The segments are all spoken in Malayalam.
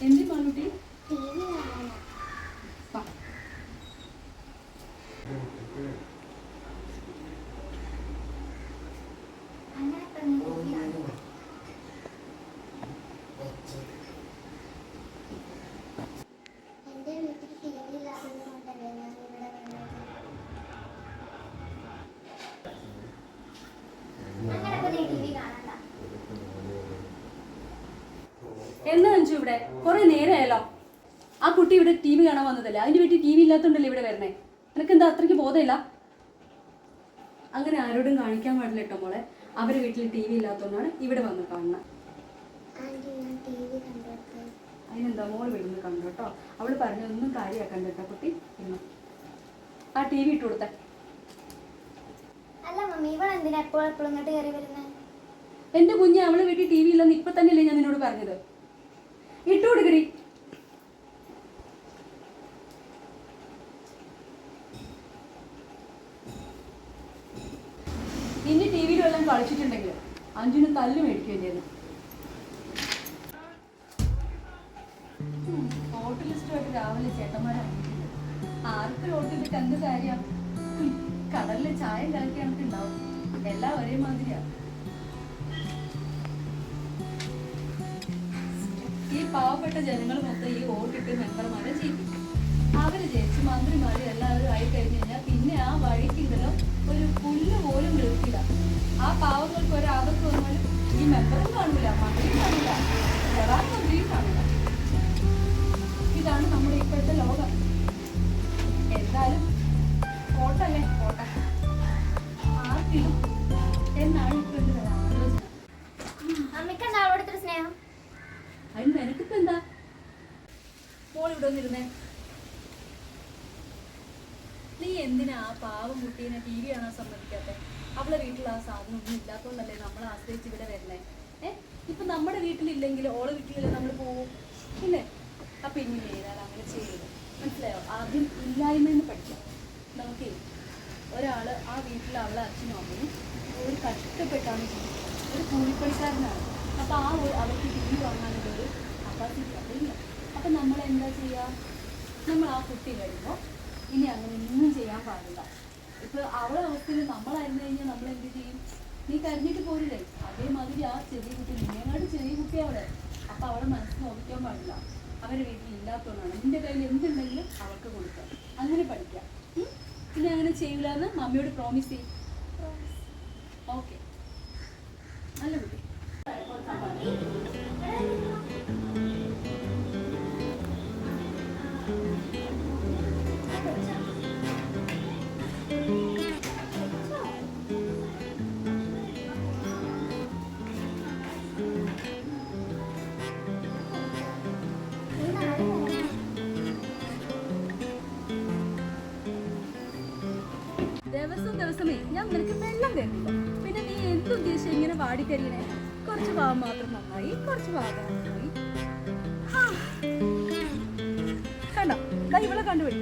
ఎన్ని మాలుటి? ഇവിടെ കുറെ നേരമായല്ലോ ആ കുട്ടി ഇവിടെ ടി വി കാണാൻ വന്നതല്ലേ? അതിന്റെ വീട്ടിൽ ടി വി ഇല്ലാത്തോണ്ടല്ലേ ഇവിടെ വരണേ നിനക്ക് എന്താ അത്രയ്ക്ക് ബോധമില്ല? അങ്ങനെ ആരോടും കാണിക്കാൻ പാടില്ല കേട്ടോ മോളെ. അവരെ വീട്ടിൽ ടി വി ഇല്ലാത്തതുകൊണ്ടാണ് ഇവിടെ വന്ന് കാണുന്നത് അതിനെന്താ? മോൾ വിടുന്ന് കണ്ടു കേട്ടോ. അവൾ പറഞ്ഞൊന്നും കാര്യമാക്കണ്ട കേട്ടോ കുട്ടി. ഇന്ന് ആ ടി വി ഇട്ട് കൊടുത്തേ. അല്ല മമ്മി ഇവിടെ എന്തിനാ എപ്പോഴും എപ്പോഴും ഇങ്ങോട്ട് കയറി വരുന്നത് എന്റെ കുഞ്ഞ് അവൾ വീട്ടിൽ ടി വി ഇല്ലെന്ന് ഇപ്പൊ തന്നെയല്ലേ ഞാൻ നിന്നോട് പറഞ്ഞത്? ഇട്ടു കൊടുക്കടി. ഇനി ടി വിയിൽ വല്ലതും കളിച്ചിട്ടുണ്ടെങ്കിൽ അഞ്ചിന് തല്ല് മേടിക്കുകയും ചെയ്യുന്നു വോട്ട് ലിസ്റ്റുമായിട്ട് രാവിലെ ചേട്ടന്മാരെ അറിയിക്കുന്നത് ആർക്ക് ചെയ്തിട്ട് എന്ത് കാര്യം കടലിലെ ചായം കലക്കി കണക്കുണ്ടാവും എല്ലാം ഒരേ മാതിരിയാ പാവപ്പെട്ട ജനങ്ങൾ മൊത്തം ഈ വോട്ടിട്ട് മെമ്പർമാരെ ജയിപ്പിക്കും. അവർ ജയിച്ച് മന്ത്രിമാര് എല്ലാവരും ആയി കഴിഞ്ഞു കഴിഞ്ഞാൽ പിന്നെ ആ വഴിക്ക് ഇതിലും ഒരു പുല്ല് പോലും കിടക്കില്ല ആ പാവങ്ങൾക്ക് ഒരു വന്നാലും ഈ മെമ്പറും വന്നിരുന്നേ നീ എന്തിനാ ആ പാവം കുട്ടീനെ ടി വി കാണാൻ സമ്മതിക്കാത്തെ? അവളെ വീട്ടിൽ ആ സാധനം ഒന്നും ഇല്ലാത്തോണ്ടല്ലേ നമ്മൾ ആശ്രയിച്ച് ഇവിടെ വരണേ? ഏ? ഇപ്പൊ നമ്മുടെ വീട്ടിലില്ലെങ്കിൽ ഓളെ വീട്ടിലല്ലേ നമ്മൾ പോവും? ഇല്ലേ? അപ്പൊ ഇനി ഏതാണ് അങ്ങനെ ചെയ്യരുത് മനസ്സിലായോ? ആദ്യം ഇല്ലായ്മയെന്ന് പഠിക്കാം. നമുക്കേ ഒരാൾ ആ വീട്ടിൽ അവളെ അച്ഛനും അമ്മയും ഒരു കഷ്ടപ്പെട്ടാണ് ജീവിക്കുന്നത്. ഒരു കൂലിപ്പണിക്കാരനാണ്. അപ്പൊ ആ അവർക്ക് ടി വി വാങ്ങാനുള്ള ഒരു കപ്പാസിറ്റി അതില്ല അപ്പൊ നമ്മൾ എന്താ ചെയ്യുക നമ്മൾ ആ കുട്ടി വരുമ്പോൾ ഇനി അങ്ങനെ ഒന്നും ചെയ്യാൻ പാടില്ല. ഇപ്പൊ അവളെ അവസ്ഥയിൽ നമ്മളായിരുന്നു കഴിഞ്ഞാൽ നമ്മൾ എന്ത് ചെയ്യും? നീ കരഞ്ഞിട്ട് പോരില്ലേ അതേമാതിരി ആ ചെറിയ കുട്ടി നിന്നെങ്ങാട്ട് ചെറിയ കുട്ടി അവിടെ അപ്പൊ അവളെ മനസ്സ് നോക്കിക്കാൻ പാടില്ല. അവരെ വീട്ടിൽ ഇല്ലാത്തതുകൊണ്ടാണ്. നിന്റെ കയ്യിൽ എന്തുണ്ടെങ്കിലും അവൾക്ക് കൊടുക്കാം. അങ്ങനെ പഠിക്കാം? പിന്നെ അങ്ങനെ ചെയ്യില്ല എന്ന് മമ്മിയോട് പ്രോമിസ് ചെയ്യും. ഓക്കെ നല്ല കുട്ടി. നിനക്ക് വെള്ളം തരുന്നില്ല പിന്നെ നീ എന്തുദ്ദേശം ഇങ്ങനെ വാടിക്കരിയണേ? കുറച്ച് ഭാഗം മാത്രം നന്നായി കുറച്ച് ഭാഗം നന്നായി. കണ്ടോ? ദാ ഇവളെ കണ്ടുപിടി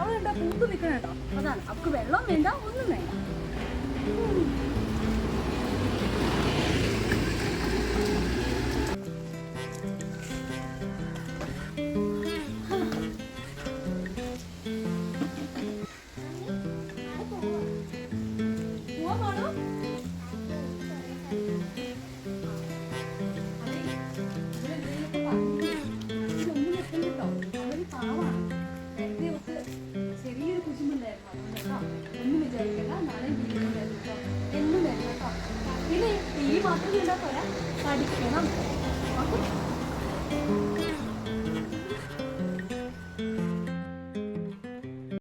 അവളെന്താ പൂത്ത് നിൽക്കണ കേട്ടോ? അതാണ്. അവൾക്ക് വെള്ളം വേണ്ട ഒന്നും വേണ്ട. പഠിക്കണം